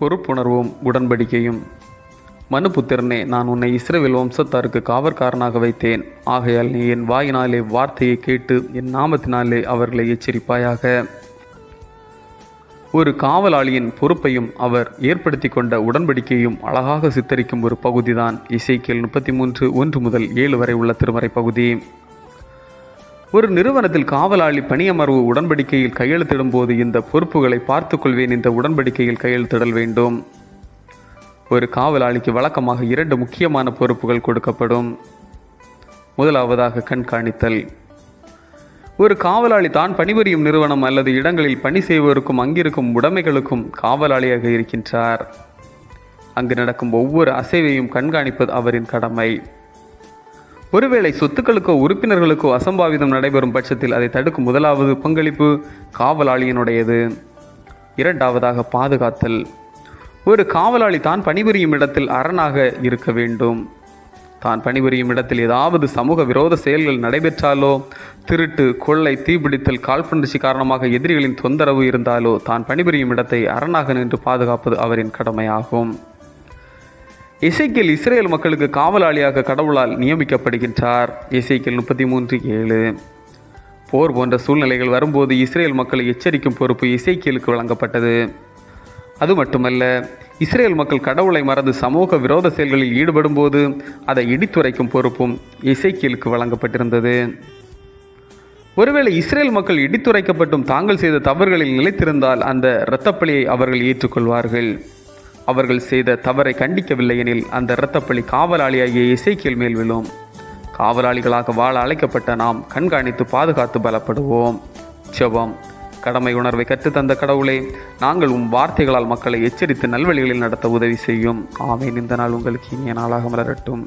பொறுப்புணர்வும் உடன்படிக்கையும். மனுபுத்திரனே நான் உன்னை இஸ்ரவேல் வம்சத்தாருக்கு காவற்காரனாக வைத்தேன். ஆகையால் நீ என் வாயினாலே வார்த்தையை கேட்டு என் நாமத்தினாலே அவர்களை எச்சரிப்பாயாக. ஒரு காவலாளியின் பொறுப்பையும் அவர் ஏற்படுத்தி கொண்ட உடன்படிக்கையும் அழகாக சித்தரிக்கும் ஒரு பகுதிதான் இசைக்கியல் முப்பத்தி மூன்று ஒன்று முதல் ஏழு வரை உள்ள திருமறை பகுதி. ஒரு நிறுவனத்தில் காவலாளி பணியமர்வு உடன்படிக்கையில் கையெழுத்திடும் போது இந்த பொறுப்புகளை பார்த்துக்கொள்வேன் இந்த உடன்படிக்கையில் கையெழுத்திடல் வேண்டும். ஒரு காவலாளிக்கு வழக்கமாக இரண்டு முக்கியமான பொறுப்புகள் கொடுக்கப்படும். முதலாவதாக கண்காணித்தல். ஒரு காவலாளி தான் பணிபுரியும் நிறுவனம் அல்லது இடங்களில் பணி செய்வோருக்கும் அங்கிருக்கும் உடைமைகளுக்கும் காவலாளியாக இருக்கின்றார். அங்கு நடக்கும் ஒவ்வொரு அசைவையும் கண்காணிப்பது அவரின் கடமை. ஒருவேளை சொத்துக்களுக்கோ உறுப்பினர்களுக்கோ அசம்பாவிதம் நடைபெறும் பட்சத்தில் அதை தடுக்கும் முதலாவது பங்களிப்பு காவலாளியினுடையது. இரண்டாவதாக பாதுகாத்தல். ஒரு காவலாளி தான் பணிபுரியும் இடத்தில் அரணாக இருக்க வேண்டும். தான் பணிபுரியும் இடத்தில் ஏதாவது சமூக விரோத செயல்கள் நடைபெற்றாலோ திருட்டு கொள்ளை தீப்பிடித்தல் காழ்ப்புணர்ச்சி காரணமாக எதிரிகளின் தொந்தரவு இருந்தாலோ தான் பணிபுரியும் இடத்தை அரணாக நின்று பாதுகாப்பது அவரின் கடமையாகும். இசைக்கில் இஸ்ரேல் மக்களுக்கு காவலாளியாக கடவுளால் நியமிக்கப்படுகின்றார். இசைக்கில் முப்பத்தி மூன்று ஏழு. போர் போன்ற சூழ்நிலைகள் வரும்போது இஸ்ரேல் மக்களை எச்சரிக்கும் பொறுப்பு இசைக்கியலுக்கு வழங்கப்பட்டது. அது மட்டுமல்ல இஸ்ரேல் மக்கள் கடவுளை மறந்து சமூக விரோத செயல்களில் ஈடுபடும்போது அதை இடித்துரைக்கும் பொறுப்பும் இசைக்கியலுக்கு வழங்கப்பட்டிருந்தது. ஒருவேளை இஸ்ரேல் மக்கள் இடித்துரைக்கப்பட்டும் தாங்கள் செய்த தவறுகளில் நிலைத்திருந்தால் அந்த இரத்தப்பழியை அவர்கள் ஏற்றுக்கொள்வார்கள். அவர்கள் செய்த தவறை கண்டிக்கவில்லை எனில் அந்த இரத்தப்பழி காவலாளியாகிய இசைக்கியல் மேல் விழும். காவலாளிகளாக வாழ அழைக்கப்பட்ட நாம் கண்காணித்து பாதுகாத்து பலப்படுவோம். செவம் கடமை உணர்வை கற்றுத்தந்த கடவுளே நாங்கள் உம் வார்த்தைகளால் மக்களை எச்சரித்து நல்வழிகளில் நடத்த உதவி செய்யும். ஆமேன். இந்த நாள் உங்களுக்கு இனிய நாளாக மலரட்டும்.